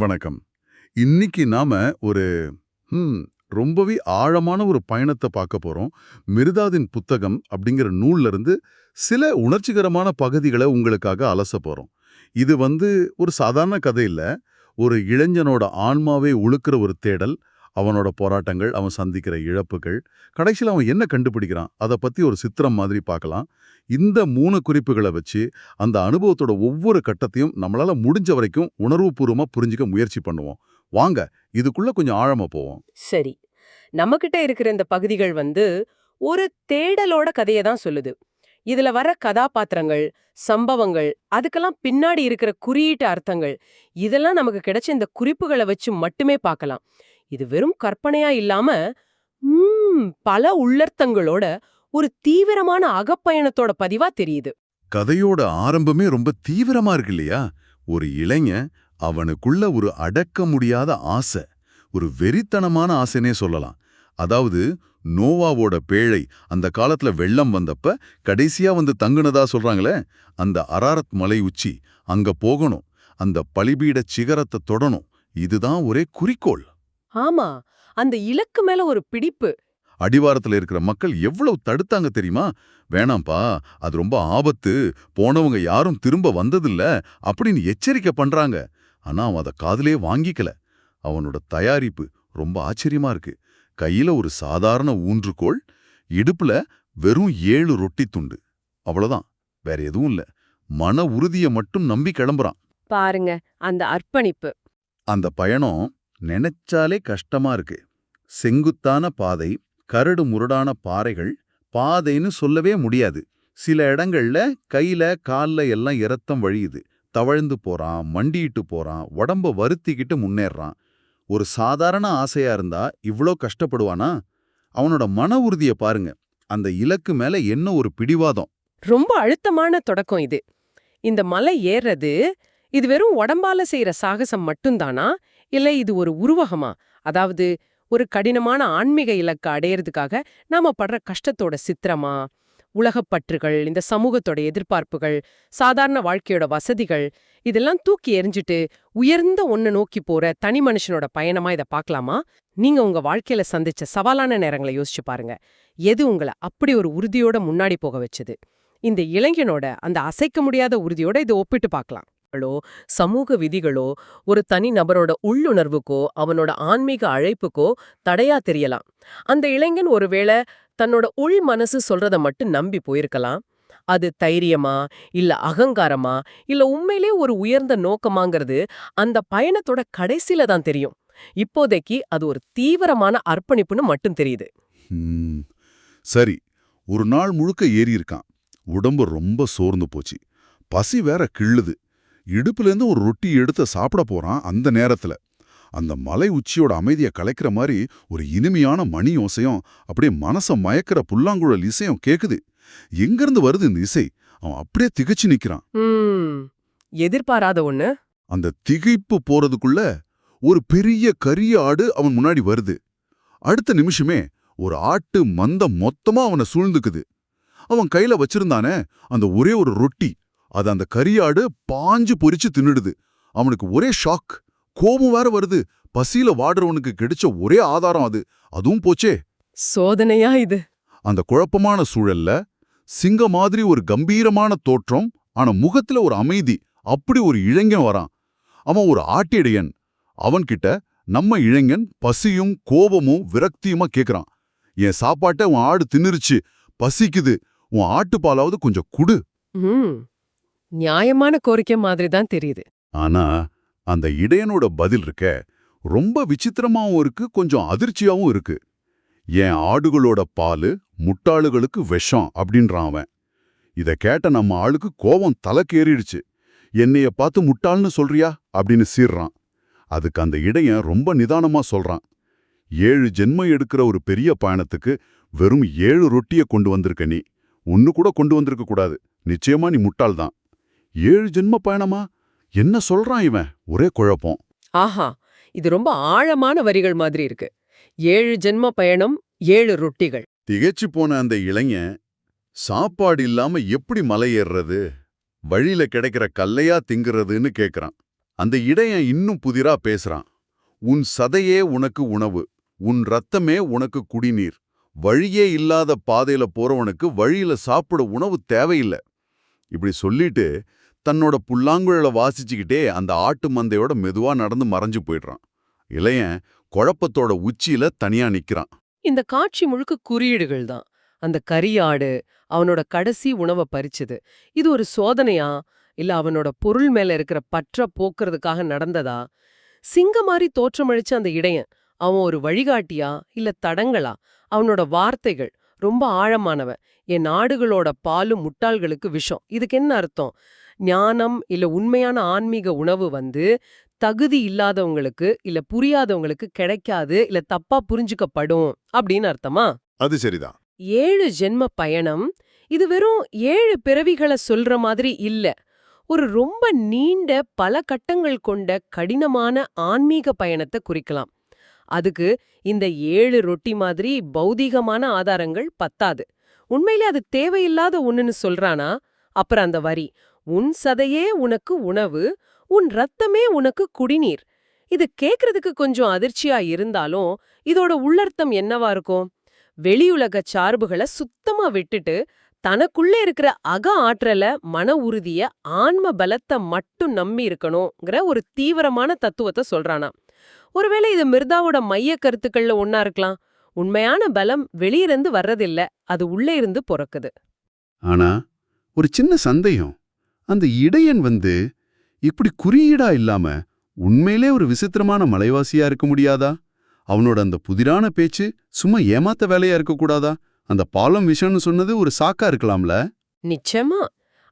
வணக்கம். இன்னைக்கு நாம ஒரு ஹம், ரொம்பவே ஆழமான ஒரு பயணத்தை பார்க்க போறோம். மிருதாதின் புத்தகம் அப்படிங்கிற நூல்ல இருந்து சில உணர்ச்சிகரமான பகுதிகளை உங்களுக்காக அலச போறோம். இது வந்து ஒரு சாதாரண கதை இல்லை ஒரு இளைஞனோட ஆன்மாவே உழுக்கிற ஒரு தேடல் அவனோட போராட்டங்கள் அவன் சந்திக்கிற இழப்புகள் கடைசியில் அவன் என்ன கண்டுபிடிக்கிறான்? அதை பற்றி ஒரு சித்திரம் மாதிரி பார்க்கலாம். இந்த மூணு குறிப்புகளை வச்சு அந்த அனுபவத்தோட ஒவ்வொரு கட்டத்தையும் நம்மளால முடிஞ்ச வரைக்கும் உணர்வுபூர்வமாக புரிஞ்சுக்க முயற்சி பண்ணுவோம். வாங்க இதுக்குள்ளே கொஞ்சம் ஆழமாக போவோம். சரி. நம்மகிட்ட இருக்கிற இந்த பகுதிகள் வந்து ஒரு தேடலோட கதையை தான் சொல்லுது. இதுல வர கதாபாத்திரங்கள் சம்பவங்கள் அதுக்கெல்லாம் பின்னாடி இருக்கிற குறியீட்டு அர்த்தங்கள் இதெல்லாம் நமக்கு கிடைச்ச இந்த குறிப்புகளை வச்சு மட்டுமே பார்க்கலாம். இது வெறும் கற்பனையா இல்லாம பல உள்ளர்த்தங்களோட ஒரு தீவிரமான அகப்பயணத்தோட பதிவா தெரியுது. கதையோட ஆரம்பமே ரொம்ப தீவிரமா இருக்கு இல்லையா? ஒரு இளைஞன் அவனுக்குள்ள ஒரு அடக்க முடியாத ஆசை ஒரு வெறித்தனமான ஆசைனே சொல்லலாம். அதாவது நோவாவோட பேழை அந்த காலத்துல வெள்ளம் வந்தப்ப கடைசியா வந்து தங்குனதா சொல்றாங்களே? அந்த அராரத் மலை உச்சி அங்க போகணும். அந்த பலிபீட சிகரத்தை தொடணும். இதுதான் ஒரே குறிக்கோள். ஆமா அந்த இலக்கு மேல ஒரு பிடிப்பு. அடிவாரத்துல இருக்கிற மக்கள் எவ்வளவு தடுத்தாங்க தெரியுமா? வேணாம்ப்பா அது ரொம்ப ஆபத்து. போனவங்க யாரும் திரும்ப வந்ததில்ல அப்படின்னு எச்சரிக்கை பண்றாங்க. ஆனா அவன் அதை காதுலயே வாங்கிக்கல. அவனோட தயாரிப்பு ரொம்ப ஆச்சரியமா இருக்கு. கையில ஒரு சாதாரண ஊன்றுகோல் இடுப்புல வெறும் ஏழு ரொட்டி துண்டு. அவ்வளவுதான். வேற எதுவும் இல்ல. மன உறுதிய மட்டும் நம்பி கிளம்புறான். பாருங்க அந்த அர்ப்பணிப்பு. அந்த பயணம் நினைச்சாலே கஷ்டமா இருக்கு. செங்குத்தான பாதை கரடு முரடான பாறைகள் பாதைன்னு சொல்லவே முடியாது. சில இடங்கள்ல கையில கால்ல எல்லாம் இரத்தம் வழியுது. தவழ்ந்து போறான் மண்டியிட்டு போறான் உடம்ப வருத்திக்கிட்டு முன்னேறான். ஒரு சாதாரண ஆசையா இருந்தா இவ்ளோ கஷ்டப்படுவானா? அவனோட மன உறுதியை பாருங்க. அந்த இலக்கு மேல என்ன ஒரு பிடிவாதம். ரொம்ப அழுத்தமான தொடக்கம் இது. இந்த மலை ஏறது இது வெறும் உடம்பால செய்யற சாகசம் மட்டும்தானா இல்லை இது ஒரு உருவகமா? அதாவது ஒரு கடினமான ஆன்மீக இலக்க அடையறதுக்காக நாம படுற கஷ்டத்தோட சித்திரமா? உலகப்பற்றுகள் இந்த சமூகத்தோட எதிர்பார்ப்புகள் சாதாரண வாழ்க்கையோட வசதிகள் இதெல்லாம் தூக்கி எறிஞ்சிட்டு உயர்ந்த ஒன்று நோக்கி போற தனி மனுஷனோட பயணமா இத பார்க்கலாமா நீங்க உங்க வாழ்க்கையில சந்திச்ச சவாலான நேரங்களை யோசிச்சு பாருங்க. எது உங்களை அப்படி ஒரு உறுதியோட முன்னாடி போக வச்சது? இந்த இளைஞனோட அந்த அசைக்க முடியாத உறுதியோட இதை ஒப்பிட்டு பார்க்கலாம் களோ, சமூக விதிகளோ ஒரு தனி நபரோட உள்ளுணர்வுக்கோ அவனோட ஆன்மீக அழைப்புக்கோ தடையா தெரியலாம். அந்த இளைஞன் ஒருவேளை தன்னோட உள் மனசு சொல்றத மட்டும் நம்பி போயிருக்கலாம். அது தைரியமா இல்ல அகங்காரமா இல்ல உண்மையிலே ஒரு உயர்ந்த நோக்கமாங்கிறது அந்த பயணத்தோட கடைசில தான் தெரியும். இப்போதைக்கு அது ஒரு தீவிரமான அர்ப்பணிப்புன்னு மட்டும் தெரியுது. சரி ஒரு நாள் முழுக்க ஏறி இருக்கான் உடம்பு ரொம்ப சோர்ந்து போச்சு. பசி வேற கிள்ளுது. இடுப்புலேருந்து ஒரு ரொட்டி எடுத்து சாப்பிட போறான் அந்த நேரத்துல. அந்த மலை உச்சியோட அமைதியை கலைக்கிற மாதிரி ஒரு இனிமையான மணி ஓசையும் அப்படியே மனச மயக்கிற புல்லாங்குழல் இசையும் கேக்குது. எங்கிருந்து வருது இந்த இசை? அவன் அப்படியே திகைச்சு நிக்கிறான். ம். எதிர்பாராத ஒண்ணு. அந்த திகைப்பு போறதுக்குள்ள ஒரு பெரிய கரிய ஆடு அவன் முன்னாடி வருது. அடுத்த நிமிஷமே ஒரு ஆட்டு மந்தம் மொத்தமா அவனை சூழ்ந்துக்குது. அவன் கையில வச்சிருந்தானே அந்த ஒரே ஒரு ரொட்டி. அது அந்த கரியாடு பாஞ்சு பொரிச்சு தின்னுடுது. அவனுக்கு ஒரே ஷாக் கோபம் வேற வருது. பசியில வாடுறவனுக்கு கிடைச்ச ஒரே ஆதாரம் அது. அதுவும் போச்சே. சோதனையா இது. அந்த குழப்பமான சூழல்ல சிங்க மாதிரி ஒரு கம்பீரமான தோற்றம் ஆனா முகத்துல ஒரு அமைதி. அப்படி ஒரு இளைஞன் வரான். அவன் ஒரு ஆட்டிடையன். அவன்கிட்ட நம்ம இளைஞன் பசியும் கோபமும் விரக்தியுமா கேக்குறான். என் சாப்பாட்டை உன் ஆடு தின்னுருச்சு. பசிக்குது. உன் ஆட்டுப்பாலாவது கொஞ்சம் குடு. நியாயமான கோரிக்கை மாதிரி தான் தெரியுது. ஆனா அந்த இடையனோட பதில் இருக்க ரொம்ப விசித்திரமாவும் இருக்கு கொஞ்சம் அதிர்ச்சியாவும் இருக்கு. என் ஆடுகளோட பாலு முட்டாளுகளுக்கு விஷம் அப்படின்றான் அவன். இத கேட்ட நம்ம ஆளுக்கு கோபம் தலைக்கேறிடுச்சு. என்னைய பார்த்து முட்டாள்னு சொல்றியா? அப்படின்னு சீர்றான். அதுக்கு அந்த இடையன் ரொம்ப நிதானமா சொல்றான். ஏழு ஜென்மம் எடுக்கிற ஒரு பெரிய பயணத்துக்கு வெறும் ஏழு ரொட்டிய கொண்டு வந்திருக்க நீ. ஒன்னு கூட கொண்டு வந்திருக்க கூடாது. நிச்சயமா நீ முட்டாள்தான். ஏழு ஜென்ம பயணமா? என்ன சொல்றான் இவன்? ஒரே குழப்பம். ஆஹா இது ரொம்ப ஆழமான வரிகள் மாதிரி இருக்கு. ஏழு ஜென்ம பயணம் ஏழு ரொட்டிகள். திகைச்சு போன அந்த இளைஞன் சாப்பாடு இல்லாம எப்படி மலை ஏறுறது? வழியில கிடைக்கிற கல்லையா திங்குறதுன்னு கேக்குறான். அந்த இடையன் இன்னும் புதிரா பேசுறான். உன் சதையே உனக்கு உணவு உன் ரத்தமே உனக்கு குடிநீர். வழியே இல்லாத பாதையில போறவனுக்கு வழியில சாப்பிட உணவு தேவையில்ல. இப்படி சொல்லிட்டு தன்னோட புல்லாங்குழல வாசிச்சுக்கிட்டே அந்த ஆட்டு மந்தையோட மெதுவா நடந்து மறைஞ்சு போயிடுறான். இளையன் குழப்பத்தோட உச்சியில தனியா நிக்கிறான். இந்த காட்சி முழுக்க குறியீடுகள் தான். அந்த கரியாடு அவனோட கடைசி உணவை பறிச்சது. இது ஒரு சோதனையா? இல்ல அவனோட பொருள் மேல இருக்கிற பற்ற போக்குறதுக்காக நடந்ததா? சிங்க மாதிரி தோற்றமளிச்ச அந்த இடையன் அவன் ஒரு வழிகாட்டியா? இல்ல தடங்களா? அவனோட வார்த்தைகள் ரொம்ப ஆழமானவன். என் நாடுகளோட பாலும் முட்டாள்களுக்கு விஷம். இதுக்கு என்ன அர்த்தம்? ஞானம் இல்ல உண்மையான ஆன்மீக உணவு வந்து தகுதி இல்லாதவங்களுக்கு இல்ல புரியாதவங்களுக்கு கிடைக்காது இல்ல தப்பா புரிஞ்சுக்கப்படும் அப்படின்னு அர்த்தமா? அது சரிதான். ஏழு ஜென்ம பயணம் இது வெறும் ஏழு பிறவிகளை சொல்ற மாதிரி இல்ல. ஒரு ரொம்ப நீண்ட பல கட்டங்கள் கொண்ட கடினமான ஆன்மீக பயணத்தை குறிக்கலாம். அதுக்கு இந்த ஏழு ரொட்டி மாதிரி பௌதீகமான ஆதாரங்கள் பத்தாது. உண்மையிலே அது தேவையில்லாத ஒண்ணுன்னு சொல்றானா? அப்புறம் அந்த வரி உன் சதையே உனக்கு உணவு உன் ரத்தமே உனக்கு குடிநீர். இது கேக்குறதுக்கு கொஞ்சம் அதிர்ச்சியா இருந்தாலும் இதோட உள்ளர்த்தம் என்னவா இருக்கும்? வெளியுலக சார்புகளை சுத்தமா விட்டுட்டு தனக்குள்ளே இருக்கிற அக ஆற்றல மன உறுதிய ஆன்ம பலத்தை மட்டும் நம்பி இருக்கணுங்கிற ஒரு தீவிரமான தத்துவத்தை சொல்றானாம் ஒருவேளை இது மிர்தாவோட மைய கருத்துக்கள்ல ஒன்னா இருக்கலாம். உண்மையான பலம் வெளியிருந்து வர்றதில்ல அது உள்ளே இருந்து பிறக்குது. ஆனா ஒரு சின்ன சந்தேகம். அந்த இடையன் வந்து இப்படி குறியீடா இல்லாம உண்மையிலே ஒரு விசித்திரமான மலைவாசியா இருக்க முடியாதா? அவனோட அந்த புதிரான பேச்சு சும்மா ஏமாத்த வேலையா இருக்கக்கூடாதா அந்த பாலம் விஷம்னு சொன்னது ஒரு சாக்கா இருக்கலாம்ல? நிச்சயமா.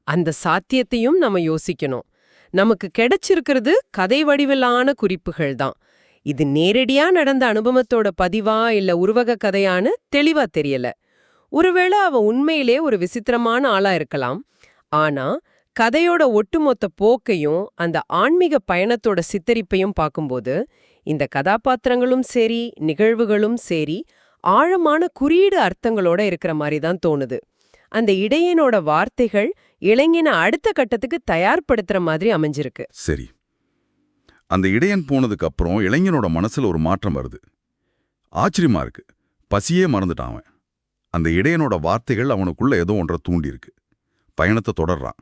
அந்த சாத்தியத்தையும் நம்ம யோசிக்கணும். நமக்கு கிடைச்சிருக்கிறது கதை வடிவிலான குறிப்புகள் தான் இது நேரடியா நடந்த அனுபவத்தோட பதிவா இல்ல உருவக கதையான்னு தெளிவா தெரியல. ஒருவேளை அவ உண்மையிலே ஒரு விசித்திரமான ஆளா இருக்கலாம். ஆனா கதையோட ஒட்டுமொத்த போக்கையும் அந்த ஆன்மீக பயணத்தோட சித்தரிப்பையும் பார்க்கும்போது இந்த கதாபாத்திரங்களும் சரி நிகழ்வுகளும் சரி ஆழமான குறியீடு அர்த்தங்களோட இருக்கிற மாதிரி தான் தோணுது. அந்த இடையனோட வார்த்தைகள் இளைஞனை அடுத்த கட்டத்துக்கு தயார்படுத்துற மாதிரி அமைஞ்சிருக்கு. சரி. அந்த இடையன் போனதுக்கு அப்புறம் இளைஞனோட மனசுல ஒரு மாற்றம் வருது. ஆச்சரியமா இருக்கு. பசியே மறந்துட்டான் அவன். அந்த இடையனோட வார்த்தைகள் அவனுக்குள்ள ஏதோ ஒன்றை தூண்டியிருக்கு. பயணத்தை தொடர்றான்.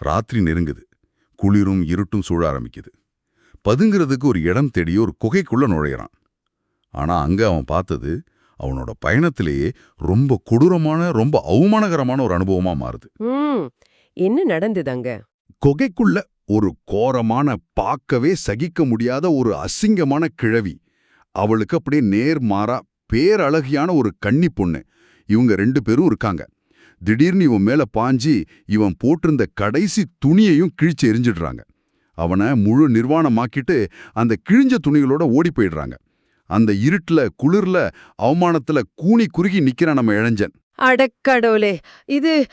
ராத்திரி நெருங்குது. குளிரும் இருட்டும் சூழ ஆரம்பிக்குது. பதுங்கிறதுக்கு ஒரு இடம் தேடி ஒரு குகைக்குள்ள நுழையிறான். ஆனா அங்க அவன் பார்த்தது அவனோட பயணத்திலேயே ரொம்ப கொடூரமான ரொம்ப அவமானகரமான ஒரு அனுபவமா மாறுது. என்ன நடந்தது அங்க? குகைக்குள்ள ஒரு கோரமான பார்க்கவே சகிக்க முடியாத ஒரு அசிங்கமான கிழவி. அவளுக்கு அப்படியே நேர்மாறா பேரழகியான ஒரு கன்னி பொண்ணு. இவங்க ரெண்டு பேரும் இருக்காங்க. திடீர்னு இவன் மேல பாஞ்சி இவன் போட்டிருந்த கடைசி துணியையும் கிழிச்சு எரிஞ்சிடுறாங்க. அவனை முழு நிர்வாணமாக்கிட்டு அந்த கிழிஞ்ச துணிகளோட ஓடி போயிடுறாங்க. அந்த இருட்டுல குளிர்ல அவமானத்துல கூனி குறுகி நிக்கிறான் நம்ம இளைஞன். அடக்கடவுளே. இது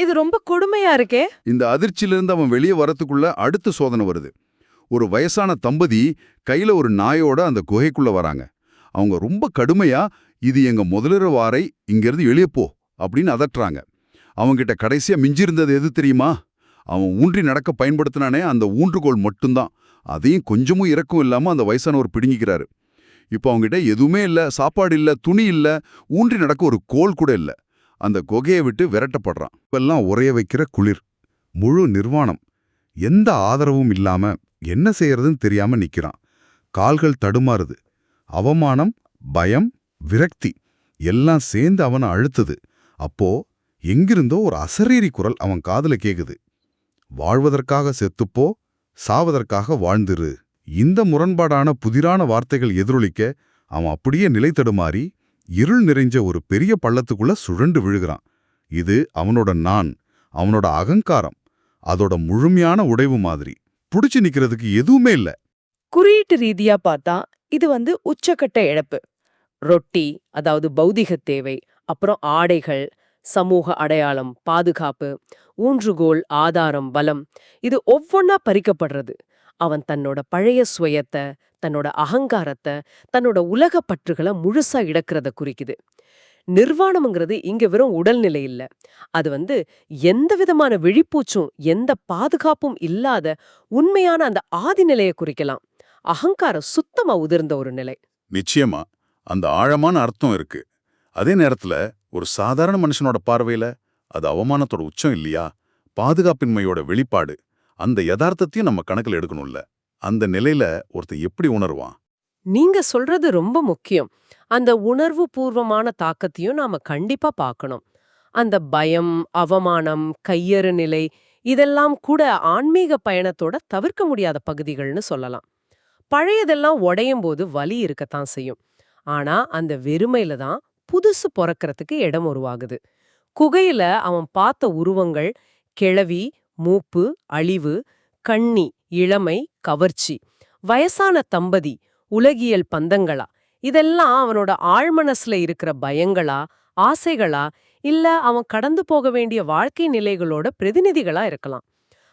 இது ரொம்ப கொடுமையா இருக்கே. இந்த அதிர்ச்சியிலிருந்து அவன் வெளியே வரத்துக்குள்ள அடுத்த சோதனை வருது. ஒரு வயசான தம்பதி கையில ஒரு நாயோட அந்த குகைக்குள்ள வராங்க. அவங்க ரொம்ப கடுமையா இது எங்க முதலிற வாரை இங்கிருந்து வெளியே போ அப்படின்னு அதட்டுறாங்க. அவங்கிட்ட கடைசியா மிஞ்சிருந்தது எது தெரியுமா? அவன் ஊன்றி நடக்க பயன்படுத்தினானே அந்த ஊன்றுகோல் மட்டும்தான். அதையும் கொஞ்சமும் இறக்கும் இல்லாம அந்த வயசானவர் பிடுங்கிக்கிறாரு. இப்போ அவங்ககிட்ட எதுவுமே இல்ல சாப்பாடு இல்ல துணி இல்ல ஊன்றி நடக்க ஒரு கோல் கூட இல்ல. அந்த குகையை விட்டு விரட்டப்படுறான். இப்பெல்லாம் உறைய வைக்கிற குளிர் முழு நிர்வாணம் எந்த ஆதரவும் இல்லாம என்ன செய்யறதுன்னு தெரியாம நிக்கிறான். கால்கள் தடுமாறுது. அவமானம் பயம் விரக்தி எல்லாம் சேர்ந்து அவனை அழுத்துது. அப்போ எங்கிருந்தோ ஒரு அசரீரி குரல் அவன் காதுல கேக்குது. வாழ்வதற்காக செத்துப்போ சாவதற்காக வாழ்ந்துரு. இந்த முரண்பாடான புதிரான வார்த்தைகள் எதிரொலிக்க அவன் அப்படியே நிலை தடுமாறி இருள் நிறைஞ்ச ஒரு பெரிய பள்ளத்துக்குள்ள சுழண்டு விழுகிறான். இது அவனோட நான் அவனோட அகங்காரம் அதோட முழுமையான உடைவு மாதிரி. புடிச்சு நிக்கிறதுக்கு எதுவுமே இல்ல. குறியீட்டு ரீதியா பார்த்தா இது வந்து உச்சக்கட்ட இழப்பு. ரொட்டி அதாவது பௌதிக தேவை அப்புறம் ஆடைகள் சமூக அடையாளம் பாதுகாப்பு ஊன்றுகோல் ஆதாரம் பலம் இது ஒவ்வொன்னா பறிக்கப்படுறது. அவன் தன்னோட பழைய சுயத்தை தன்னோட அகங்காரத்தை தன்னோட உலக பற்றுகளை முழுசா இழக்கிறத குறிக்குது. நிர்வாணம்ங்கிறது இங்க வெறும் உடல்நிலை இல்ல. அது வந்து எந்த விதமான விழிப்பூச்சும் எந்த பாதுகாப்பும் இல்லாத உண்மையான அந்த ஆதி நிலையை குறிக்கலாம். அகங்காரம் சுத்தமா உதிர்ந்த ஒரு நிலை. நிச்சயமா. அந்த ஆழமான அர்த்தம் இருக்கு. அதே நேரத்துல ஒரு சாதாரண மனுஷனோட பார்வையில அது அவமானத்தோட உச்சம் இல்லையா? பாதுகாப்பின்மையோட வெளிப்பாடு. அந்த யதார்த்தத்தையும் நம்ம கணக்கில் எடுக்கணும்ல. அந்த நிலையில ஒருத்தர் எப்படி உணர்வான்? நீங்க சொல்றது ரொம்ப முக்கியம். அந்த உணர்வு பூர்வமான தாக்கத்தையும் நாம கண்டிப்பா பார்க்கணும். அந்த பயம் அவமானம் கையறு நிலை இதெல்லாம் கூட ஆன்மீக பயணத்தோட தவிர்க்க முடியாத பகுதிகள்னு சொல்லலாம். பழையதெல்லாம் உடையும் போது வலி இருக்கத்தான் செய்யும். ஆனா அந்த வெறுமையில தான் புதுசு பிறக்கிறதுக்கு இடம் உருவாகுது. குகையில அவன் பார்த்த உருவங்கள் கிழவி மூப்பு அழிவு கண்ணி இளமை கவர்ச்சி. வயசான தம்பதி உலகியல் பந்தங்களா? இதெல்லாம் அவனோட ஆழ்மனசுல இருக்கிற பயங்களா ஆசைகளா? இல்ல அவன் கடந்து போக வேண்டிய வாழ்க்கை நிலைகளோட பிரதிநிதிகளா இருக்கலாம்.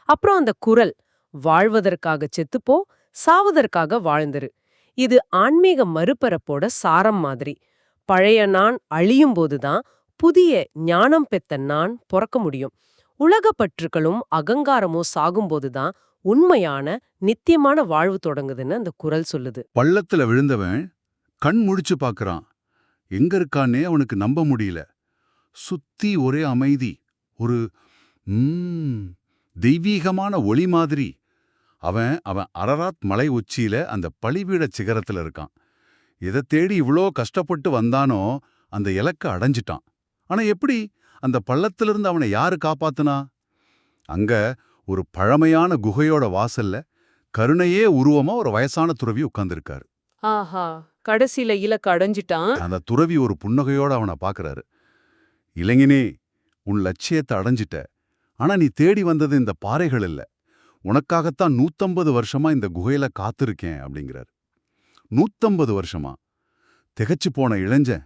அப்புறம் அந்த குரல் வாழ்வதற்காக செத்துப்போ சாவதற்காக வாழ்ந்துரு. இது ஆன்மீக மறுபரப்போட சாரம் மாதிரி. பழைய நான் அழியும் போதுதான் புதிய ஞானம் பெத்த நான் பிறக்க முடியும். உலகப் பற்றுகளும் அகங்காரமும் சாகும்போதுதான் உண்மையான நித்தியமான வாழ்வு தொடங்குதுன்னு அந்த குரல் சொல்லுது. பள்ளத்துல விழுந்தவன் கண் முழிச்சு பாக்குறான். எங்க இருக்கானே அவனுக்கு நம்ப முடியல. சுத்தி ஒரே அமைதி ஒரு தெய்வீகமான ஒளி மாதிரி. அவன் அவன் அரராத் மலை உச்சியில அந்த பழிவீட சிகரத்துல இருக்கான். எதை தேடி இவ்ளோ கஷ்டப்பட்டு வந்தானோ அந்த இலக்க அடைஞ்சிட்டான். ஆனா எப்படி அந்த பள்ளத்திலிருந்து அவனை யாரு காப்பாத்துனா? அங்க ஒரு பழமையான குகையோட வாசல்ல கருணையே உருவமா ஒரு வயசான துறவி உட்கார்ந்திருக்காரு. ஆஹா கடைசியில இலக்கு அடைஞ்சிட்டான். அந்த துறவி ஒரு புன்னகையோட அவனை பார்க்கறாரு இளைஞனே உன் லட்சியத்தை அடைஞ்சிட்ட. ஆனா நீ தேடி வந்தது இந்த பாறைகள் இல்ல. உனக்காகத்தான் நூத்தம்பது வருஷமா இந்த குகையில காத்திருக்கேன் அப்படிங்கிறார். நூத்தம்பது வருஷமா? திகைச்சு போன இளைஞன்.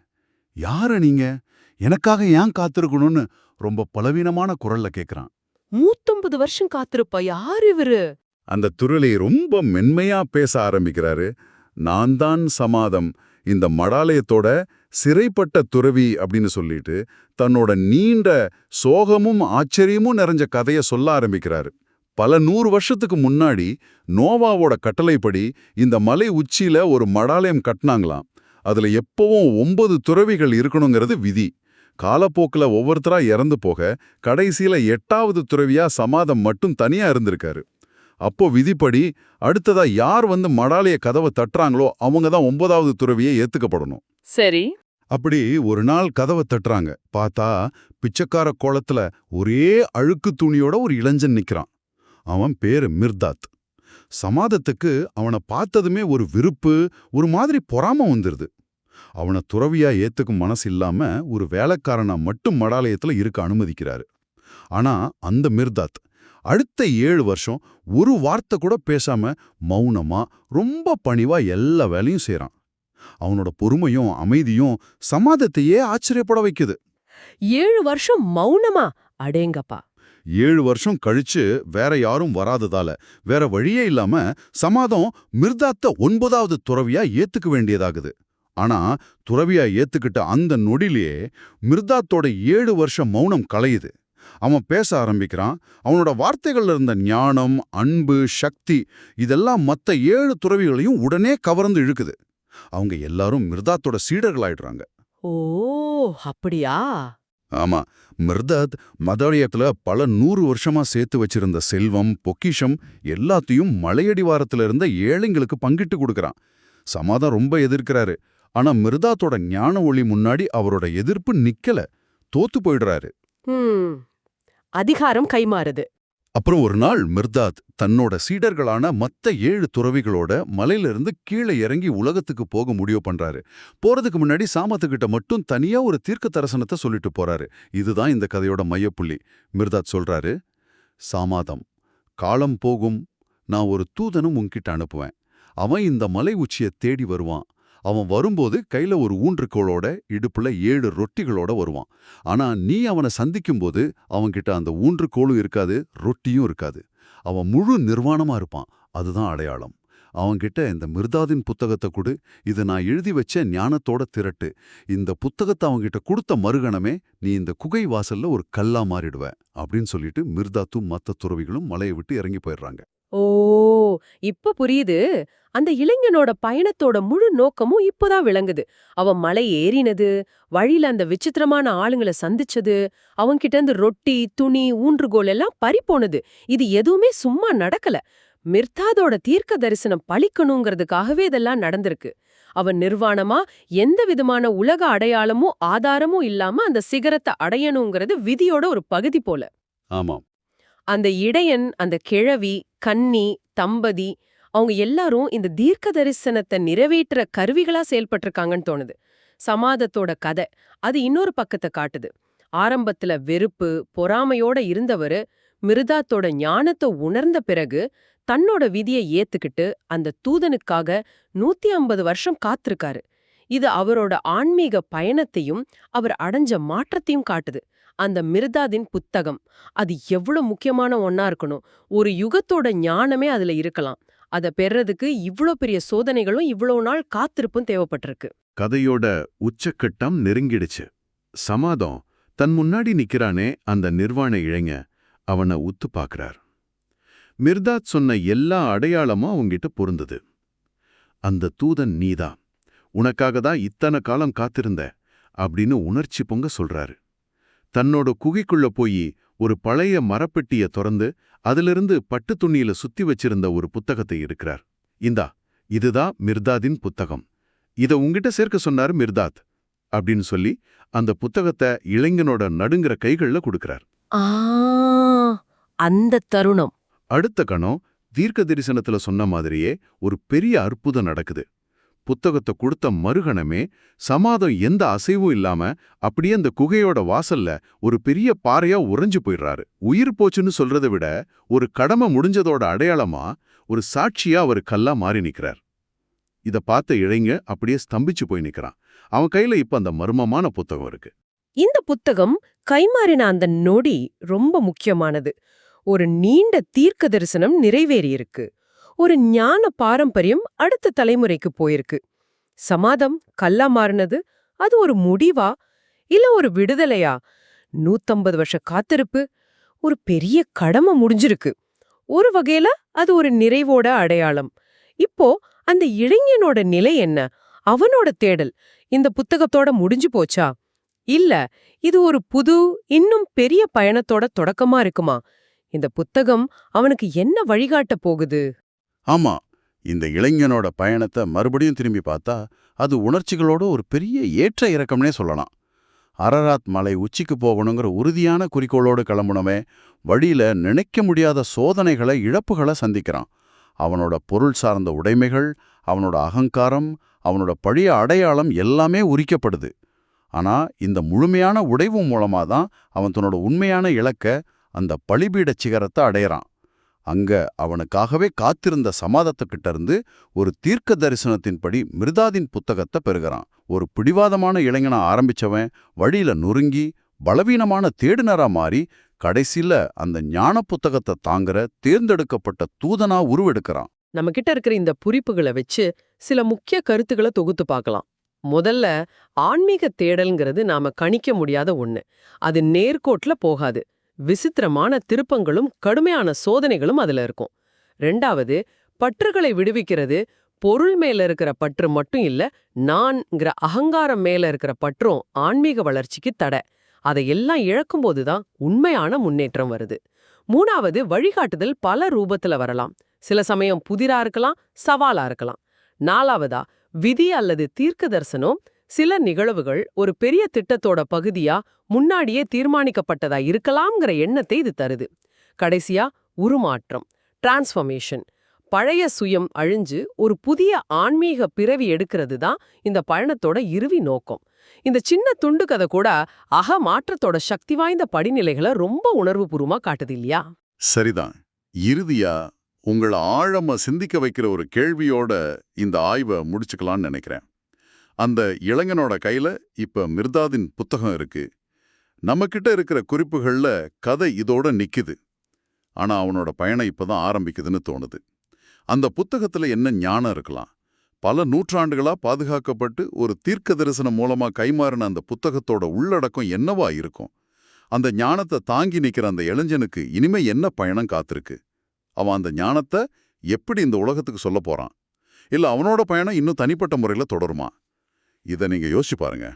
யாரு நீங்க? எனக்காக ஏன் காத்திருக்கணும்னு ரொம்ப பலவீனமான குரல்ல கேக்குறான். நூத்தொன்பது வருஷம் காத்திருப்பா யார் இவரு? அந்த துருளி ரொம்ப மென்மையா பேச ஆரம்பிக்கிறாரு. நான் தான் சமாதம் இந்த மடாலயத்தோட சிறைப்பட்ட துறவி அப்படின்னு சொல்லிட்டு தன்னோட நீண்ட சோகமும் ஆச்சரியமும் நிறைஞ்ச கதைய சொல்ல ஆரம்பிக்கிறாரு. பல நூறு வருஷத்துக்கு முன்னாடி நோவாவோட கட்டளைப்படி இந்த மலை உச்சியில ஒரு மடாலயம் கட்டினாங்களாம். அதுல எப்பவும் ஒன்பது துறவிகள் இருக்கணுங்கிறது விதி. காலப்போக்குல ஒவ்வொருத்தரா இறந்து போக கடைசியில எட்டாவது துறவியா சமாதம் மட்டும் தனியா இருந்திருக்காரு. அப்போ விதிப்படி அடுத்ததா யார் வந்து மடாலய கதவை தட்டுறாங்களோ அவங்க தான் ஒன்பதாவது துறவியை ஏத்துக்கப்படணும். சரி. அப்படி ஒரு நாள் கதவை தட்டுறாங்க. பார்த்தா பிச்சைக்கார கோலத்துல ஒரே அழுக்கு துணியோட ஒரு இளைஞன் நிக்கிறான். அவன் பேரு மிர்தாத். சமாதத்துக்கு அவனை பார்த்ததுமே ஒரு விருப்பு ஒரு மாதிரி பொறாம வந்துருது. அவனை துறவியா ஏத்துக்கும் மனசு இல்லாம ஒரு வேலைக்காரனா மட்டும் மடாலயத்துல இருக்க அனுமதிக்கிறாரு. ஆனா அந்த மிர்தாத் அடுத்த ஏழு வருஷம் ஒரு வார்த்தை கூட பேசாம மௌனமா ரொம்ப பணிவா எல்லா வேலையும் செய்றான். அவனோட பொறுமையும் அமைதியும் சமாதத்தையே ஆச்சரியப்பட வைக்குது. ஏழு வருஷம் மௌனமா? அடேங்கப்பா. ஏழு வருஷம் கழிச்சு வேற யாரும் வராததால வேற வழியே இல்லாம சமாதம் மிர்தாத்த ஒன்பதாவது துறவியா ஏத்துக்க வேண்டியதாகுது. ஆனா துறவியா ஏத்துக்கிட்ட அந்த நொடிலேயே மிர்தாத்தோட ஏழு வருஷம் மௌனம் கலையுது. அவன் பேச ஆரம்பிக்கிறான். அவனோட வார்த்தைகள்ல இருந்த ஞானம் அன்பு சக்தி இதெல்லாம் மத்த ஏழு துறவிகளையும் உடனே கவர்ந்து இழுக்குது. அவங்க எல்லாரும் மிர்தாத்தோட சீடர்களாயிடுறாங்க. ஓ அப்படியா? ஆமா. மிர்தாத் மதாலயத்துல பல நூறு வருஷமா சேர்த்து வச்சிருந்த செல்வம் பொக்கிஷம் எல்லாத்தையும் மலையடிவாரத்துல இருந்த ஏழைங்களுக்கு பங்கிட்டு கொடுக்கறான். சமாதம் ரொம்ப எதிர்க்கிறாரு. ஆனா மிர்தாத்தோட ஞான ஒளி முன்னாடி அவரோட எதிர்ப்பு நிக்கல. தோத்து போயிடுறாரு. அதிகாரம் கைமாறுது. அப்புறம் ஒரு நாள் மிர்தாத் தன்னோட சீடர்களான மத்த ஏழு துறவிகளோட மலையிலிருந்து கீழே இறங்கி உலகத்துக்கு போக முடிவு பண்றாரு. போறதுக்கு முன்னாடி சாமத்துக்கிட்ட மட்டும் தனியா ஒரு தீர்க்க தரிசனத்தை சொல்லிட்டு போறாரு. இதுதான் இந்த கதையோட மையப்புள்ளி. மிர்தாத் சொல்றாரு சாமாதம் காலம் போகும். நான் ஒரு தூதனும் உன்கிட்ட அனுப்புவேன். அவன் இந்த மலை உச்சியை தேடி வருவான். அவன் வரும்போது கையில ஒரு ஊன்றுகோளோட இடுப்புல ஏழு ரொட்டிகளோட வருவான். ஆனா நீ அவனை சந்திக்கும்போது அவன்கிட்ட அந்த ஊன்றுகோளும் இருக்காது ரொட்டியும் இருக்காது. அவன் முழு நிர்வாணமா இருப்பான். அதுதான் அடையாளம். அவன்கிட்ட இந்த மிர்தாதின் புத்தகத்தை கொடு. இது நான் எழுதி வச்ச ஞானத்தோட திரட்டு. இந்த புத்தகத்தை அவன்கிட்ட கொடுத்த மறுகணமே நீ இந்த குகை வாசல்ல ஒரு கல்லா மாறிடுவ அப்படின்னு சொல்லிட்டு மிர்தாத்தும் மத்த துறவிகளும் மலையை விட்டு இறங்கி போயிடுறாங்க. ஓ இப்ப புரியுது. அந்த இளைஞனோட பயணத்தோட முழு நோக்கமும் இப்பதான் விளங்குது. அவன் மலை ஏறினது வழியில அந்த விசித்திரமான ஆளுங்களை சந்திச்சது அவன்கிட்ட இருந்து ரொட்டி துணி ஊன்றுகோல் எல்லாம் பறி போனது. இது எதுவுமே சும்மா நடக்கல. மிர்தாதோட தீர்க்க தரிசனம் பழிக்கணுங்கிறதுக்காகவே இதெல்லாம் நடந்திருக்கு. அவன் நிர்வாணமா எந்த விதமான உலக அடையாளமும் ஆதாரமும் இல்லாம அந்த சிகரத்தை அடையணுங்கிறது விதியோட ஒரு பகுதி போல. ஆமாம். அந்த இடையன் அந்த கிழவி கன்னி தம்பதி அவங்க எல்லாரும் இந்த தீர்க்க தரிசனத்தை நிறைவேற்ற கருவிகளா செயல்பட்டிருக்காங்கன்னு தோணுது. சமாதத்தோட கதை அது இன்னொரு பக்கத்தை காட்டுது. ஆரம்பத்துல வெறுப்பு பொறாமையோட இருந்தவரு மிருதாத்தோட ஞானத்தை உணர்ந்த பிறகு தன்னோட விதியை ஏத்துக்கிட்டு அந்த தூதனுக்காக நூத்தி ஐம்பது வருஷம் காத்திருக்காரு. இது அவரோட ஆன்மீக பயணத்தையும் அவர் அடைஞ்ச மாற்றத்தையும் காட்டுது. அந்த மிர்தாதின் புத்தகம். அது எவ்வளவு முக்கியமான ஒன்னா இருக்கணும். ஒரு யுகத்தோட ஞானமே அதுல இருக்கலாம். அத பெறதுக்கு இவ்ளோ பெரிய சோதனைகளும் இவ்ளோ நாள் காத்திருப்பும் தேவைப்பட்டிருக்கு. கதையோட உச்சக்கட்டம் நெருங்கிடுச்சு. சமாதம். தன் முன்னாடி நிக்கிறானே அந்த நிர்வாண இளைஞ. அவனை உத்து பார்க்கிறார் மிர்தாத் சொன்ன எல்லா அடையாளமும் அவங்கிட்ட பொருந்தது. அந்த தூதன் நீதான். உனக்காக தான் இத்தனை காலம் காத்திருந்த அப்படின்னு உணர்ச்சி பொங்க சொல்றாரு. தன்னோட குகைக்குள்ள போய் ஒரு பழைய மரப்பெட்டிய திறந்து அதிலிருந்து பட்டு துணியில சுத்தி வச்சிருந்த ஒரு புத்தகத்தை எடுக்கிறார். இந்தா இதுதான் மிர்தாதின் புத்தகம். இத உங்கிட்ட சேர்க்க சொன்னாரு மிர்தாத் அப்படின்னு சொல்லி அந்த புத்தகத்தை இளைஞனோட நடுங்கிற கைகள்ல கொடுக்கறார். ஆ அந்த தருணம். அடுத்த கணம் தீர்க்க தரிசனத்துல சொன்ன மாதிரியே ஒரு பெரிய அற்புதம் நடக்குது. புத்தகத்தை கொடுத்த மறுகணமே சமாதம் எந்த அசைவும் இல்லாம அப்படியே அந்த குகையோட வாசல்ல ஒரு பெரிய பாறையா உறைஞ்சு போயிடுறாரு. உயிர் போச்சுன்னு சொல்றதை விட ஒரு கடமை முடிஞ்சதோட அடையாளமா ஒரு சாட்சியா அவர் கல்லா மாறி நிற்கிறார் இத பார்த்த இளைஞ அப்படியே ஸ்தம்பிச்சு போய் நிக்கிறான். அவன் கையில இப்ப அந்த மர்மமான புத்தகம் இருக்கு. இந்த புத்தகம் கைமாறின அந்த நொடி ரொம்ப முக்கியமானது. ஒரு நீண்ட தீர்க்க தரிசனம் நிறைவேறியிருக்கு. ஒரு ஞான பாரம்பரியம் அடுத்த தலைமுறைக்கு போயிருக்கு. சமாதம் கல்லா மாறினது அது ஒரு முடிவா? இல்ல ஒரு விடுதலையா? நூத்தம்பது வருஷ காத்திருப்பு ஒரு பெரிய கடமை முடிஞ்சிருக்கு. ஒரு வகையில அது ஒரு நிறைவோட அடையாளம். இப்போ அந்த இளைஞனோட நிலை என்ன? அவனோட தேடல் இந்த புத்தகத்தோட முடிஞ்சு போச்சா? இல்ல இது ஒரு புது இன்னும் பெரிய பயணத்தோட தொடக்கமா இருக்குமா? இந்த புத்தகம் அவனுக்கு என்ன வழிகாட்ட போகுது? ஆமா இந்த இளைஞனோட பயணத்தை மறுபடியும் திரும்பி பார்த்தா அது உணர்ச்சிகளோட ஒரு பெரிய ஏற்ற இறக்கம்னே சொல்லலாம். அரராத் மலை உச்சிக்கு போகணுங்கிற உறுதியான குறிக்கோளோடு கிளம்புனவே வழியில நினைக்க முடியாத சோதனைகளை இழப்புகளை சந்திக்கிறான். அவனோட பொருள் சார்ந்த உடைமைகள் அவனோட அகங்காரம் அவனோட பழைய அடையாளம் எல்லாமே உரிக்கப்படுது. ஆனா இந்த முழுமையான உடைவு மூலமா தான் அவன் தன்னோட உண்மையான இலக்க அந்த பழிபீடச் சிகரத்தை அடையறான். அங்க அவனுக்காகவே காத்திருந்த சமாதத்துக்கிட்ட இருந்து ஒரு தீர்க்க தரிசனத்தின்படி மிருதாதின் புத்தகத்தை பெறுகிறான். ஒரு பிடிவாதமான இளைஞனா ஆரம்பிச்சவன் வழியில நொறுங்கி பலவீனமான தேடுனரா மாறி கடைசியில அந்த ஞான புத்தகத்தை தாங்குற தேர்ந்தெடுக்கப்பட்ட தூதனா உருவெடுக்கிறான். நம்ம கிட்ட இருக்கிற இந்த குறிப்புகளை வச்சு சில முக்கிய கருத்துக்களை தொகுத்து பார்க்கலாம். முதல்ல ஆன்மீக தேடல்ங்கிறது நாம கணிக்க முடியாத ஒண்ணு. அது நேர்கோட்ல போகாது. விசித்திரமான திருப்பங்களும் கடுமையான சோதனைகளும் அதுல இருக்கும். ரெண்டாவது பற்றுகளை விடுவிக்கிறது. பொருள் மேல இருக்கிற பற்று மட்டும் இல்ல நான்ங்கிற அகங்காரம் மேல இருக்கிற பற்றும் ஆன்மீக வளர்ச்சிக்கு தடை. அதையெல்லாம் இழக்கும்போது தான் உண்மையான முன்னேற்றம் வருது. மூணாவது வழிகாட்டுதல் பல ரூபத்துல வரலாம். சில சமயம் புதிரா இருக்கலாம் சவாலா இருக்கலாம். நாலாவதா விதி அல்லது தீர்க்க தரிசனம் சில நிகழ்வுகள் ஒரு பெரிய திட்டத்தோட பகுதியா முன்னாடியே தீர்மானிக்கப்பட்டதா இருக்கலாம்ங்கிற எண்ணத்தை இது தருது. கடைசியா உருமாற்றம் டிரான்ஸ்ஃபர்மேஷன் பழைய சுயம் அழிஞ்சு ஒரு புதிய ஆன்மீக பிறவி எடுக்கிறது தான் இந்த பயணத்தோட இறுதி நோக்கம். இந்த சின்ன துண்டு கதை கூட அக மாற்றத்தோட சக்தி வாய்ந்த படிநிலைகளை ரொம்ப உணர்வுபூர்வமா காட்டுது இல்லையா? சரிதான். இறுதியா உங்களை ஆழமா சிந்திக்க வைக்கிற ஒரு கேள்வியோட இந்த ஆய்வை முடிச்சுக்கலாம்னு நினைக்கிறேன். அந்த இளைஞனோட கையில இப்ப மிர்தாதின் புத்தகம் இருக்கு. நம்மக்கிட்ட இருக்கிற குறிப்புகள்ல கதை இதோட நிக்குது. ஆனா அவனோட பயணம் இப்பதான் ஆரம்பிக்குதுன்னு தோணுது. அந்த புத்தகத்துல என்ன ஞானம் இருக்கலாம்? பல நூற்றாண்டுகளா பாதுகாக்கப்பட்டு ஒரு தீர்க்க தரிசனம் மூலமா கைமாறின அந்த புத்தகத்தோட உள்ளடக்கம் என்னவா இருக்கும்? அந்த ஞானத்தை தாங்கி நிக்கிற அந்த இளைஞனுக்கு இனிமே என்ன பயணம் காத்திருக்கு? அவன் அந்த ஞானத்தை எப்படி இந்த உலகத்துக்கு சொல்ல போறான்? இல்ல அவனோட பயணம் இன்னும் தனிப்பட்ட முறையில தொடருமா? இதை நீங்க யோசிச்சு பாருங்க.